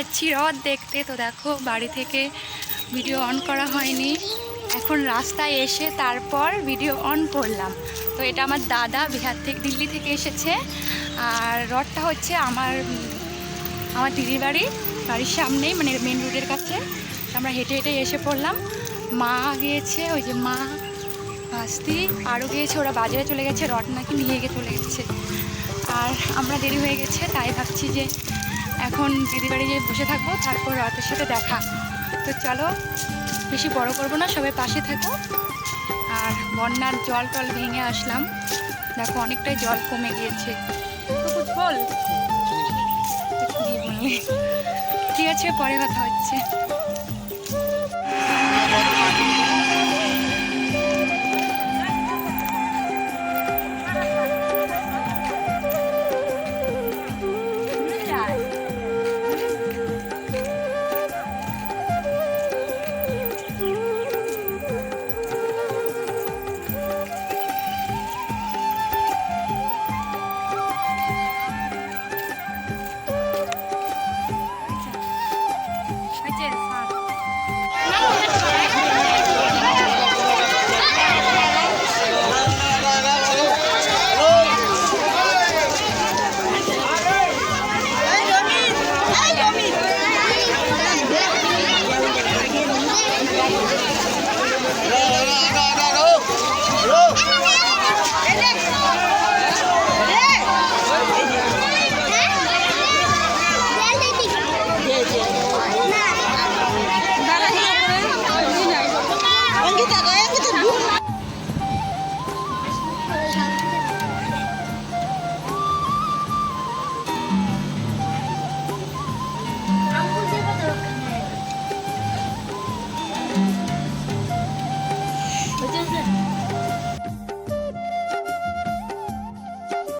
যাচ্ছি রথ দেখতে। তো দেখো, বাড়ি থেকে ভিডিও অন করা হয়নি। এখন রাস্তায় এসে তারপর ভিডিও অন করলাম। তো এটা আমার দাদা, বিহার থেকে, দিল্লি থেকে এসেছে। আর রথটা হচ্ছে আমার আমার দিদির বাড়ি, বাড়ির সামনেই মানে মেন রোডের কাছে। আমরা হেঁটে হেঁটে এসে পড়লাম। মা গিয়েছে, ওই যে মা, ভাস্তি, আরও গিয়েছে, ওরা বাজারে চলে গেছে, রথ নাকি নিয়ে গিয়ে চলে গেছে। আর আমরা দেরি হয়ে গেছে, তাই ভাবছি যে এখন দিদি বাড়ি যেয়ে বসে থাকব, তারপর রাতের সাথে দেখা। তো চলো, বেশি বড় করব না, সবাই পাশে থাকো। আর বন্যার জল টল ভেঙে আসলাম। দেখো, অনেকটাই জল কমে গিয়েছে। বল? ঠিক আছে? পরে কথা হচ্ছে। Yeah.